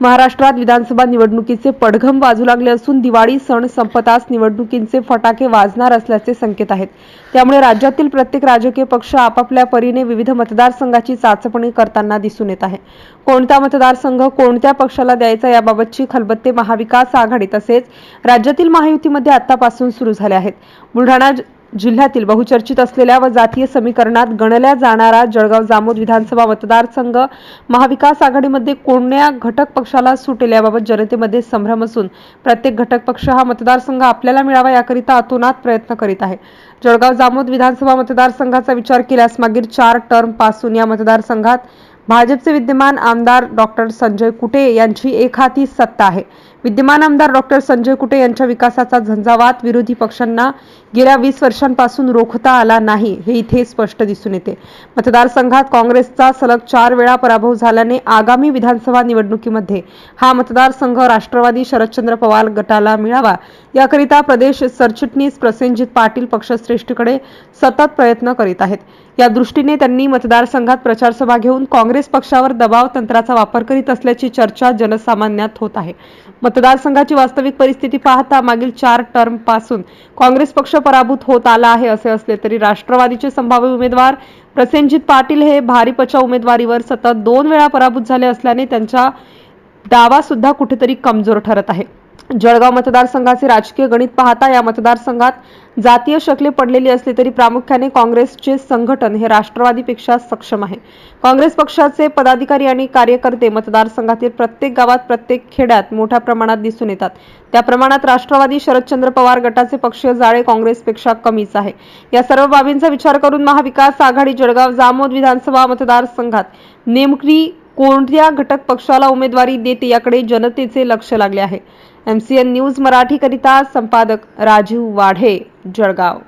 महाराष्ट्रात विधानसभा निवडणुकीचे पडघम वाजू लागले असून दिवाळी सण संपताच निवडणुकींचे फटाके वाजणार असल्याचे संकेत आहेत. त्यामुळे राज्यातील प्रत्येक राजकीय पक्ष आपापल्या परीने विविध मतदारसंघाची चाचपणी करताना दिसून येत आहे. कोणता मतदारसंघ कोणत्या पक्षाला द्यायचा याबाबतची खलबत्ते महाविकास आघाडी तसेच राज्यातील महायुतीमध्ये आतापासून सुरू झाले आहेत. बुलढाणा जिल्ह्यातील बहुचर्चित असलेल्या व जातीय समीकरणात गणल्या जाणारा जळगाव जामोद विधानसभा मतदारसंघ महाविकास आघाडीमध्ये कोणत्या घटक पक्षाला सुटेल याबाबत जनतेमध्ये संभ्रम असून प्रत्येक घटक पक्ष हा मतदारसंघ आपल्याला मिळावा याकरिता अतोनात प्रयत्न करीत आहे. जळगाव जामोद विधानसभा मतदारसंघाचा विचार केल्यास मागील चार टर्मपासून या मतदारसंघात भाजपचे विद्यमान आमदार डॉक्टर संजय कुटे यांची एक हाती सत्ता आहे. विद्यमान आमदार डॉक्टर संजय कुटे यांच्या विकासाचा झंझावात विरोधी पक्षांना गेल्या वीस वर्षांपासून रोखता आला नाही हे इथे स्पष्ट दिसून येते. मतदारसंघात काँग्रेसचा सलग चार वेळा पराभव झाल्याने आगामी विधानसभा निवडणुकीमध्ये हा मतदारसंघ राष्ट्रवादी शरदचंद्र पवार गटाला मिळावा. याकरिता प्रदेश सरचिटणीस प्रसेनजित पाटील पक्षश्रेष्ठीकडे सतत प्रयत्न करीत आहेत. या दृष्टीने त्यांनी मतदारसंघात प्रचारसभा घेऊन काँग्रेस पक्षावर दबाव तंत्राचा वापर करीत असल्याची चर्चा जनसामान्यात होत आहे. मतदारसंघाची वास्तविक परिस्थिती पाहता मागील चार टर्मपासून काँग्रेस पक्ष पराभूत होत आला आहे असे असले तरी राष्ट्रवादीचे संभाव्य उमेदवार प्रसेनजित पाटील हे भारिपच्या उमेदवारीवर सतत दोन वेळा पराभूत झाले असल्याने त्यांचा दावा सुद्धा कुठेतरी कमजोर ठरत आहे. जळगाव मतदारसंघाचे राजकीय गणित पाहता या मतदारसंघात जातीय शकले पडलेली असली तरी प्रामुख्याने काँग्रेसचे संघटन हे राष्ट्रवादीपेक्षा सक्षम आहे. काँग्रेस पक्षाचे पदाधिकारी आणि कार्यकर्ते मतदारसंघातील प्रत्येक गावात प्रत्येक खेड्यात मोठ्या प्रमाणात दिसून येतात. त्या प्रमाणात राष्ट्रवादी शरदचंद्र पवार गटाचे पक्षीय जाळे काँग्रेसपेक्षा कमीच आहे. या सर्व बाबींचा विचार करून महाविकास आघाडी जळगाव जामोद विधानसभा मतदारसंघात नेमकी कोणत्या घटक पक्षाला उमेदवारी देते याकडे जनतेचे लक्ष लागले आहे. एमसीएन न्यूज मराठीकरिता संपादक राजीव वाढे जळगाव.